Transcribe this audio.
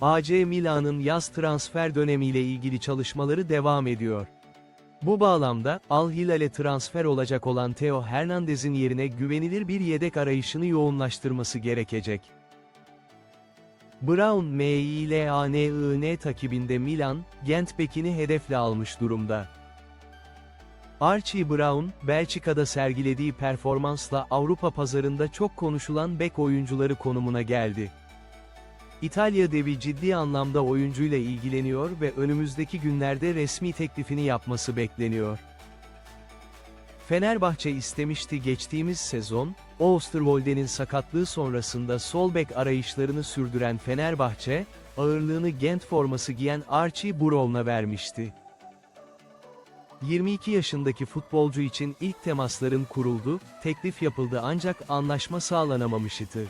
AC Milan'ın yaz transfer dönemiyle ilgili çalışmaları devam ediyor. Bu bağlamda, Al Hilal'e transfer olacak olan Theo Hernandez'in yerine güvenilir bir yedek arayışını yoğunlaştırması gerekecek. Brown MILANIN takibinde Milan, Gent bekini hedefle almış durumda. Archie Brown, Belçika'da sergilediği performansla Avrupa pazarında çok konuşulan bek oyuncuları konumuna geldi. İtalya devi ciddi anlamda oyuncuyla ilgileniyor ve önümüzdeki günlerde resmi teklifini yapması bekleniyor. Fenerbahçe istemişti geçtiğimiz sezon, Oosterwolde'nin sakatlığı sonrasında sol bek arayışlarını sürdüren Fenerbahçe, ağırlığını Gent forması giyen Archie Brown'a vermişti. 22 yaşındaki futbolcu için ilk temasların kuruldu, teklif yapıldı ancak anlaşma sağlanamamıştı.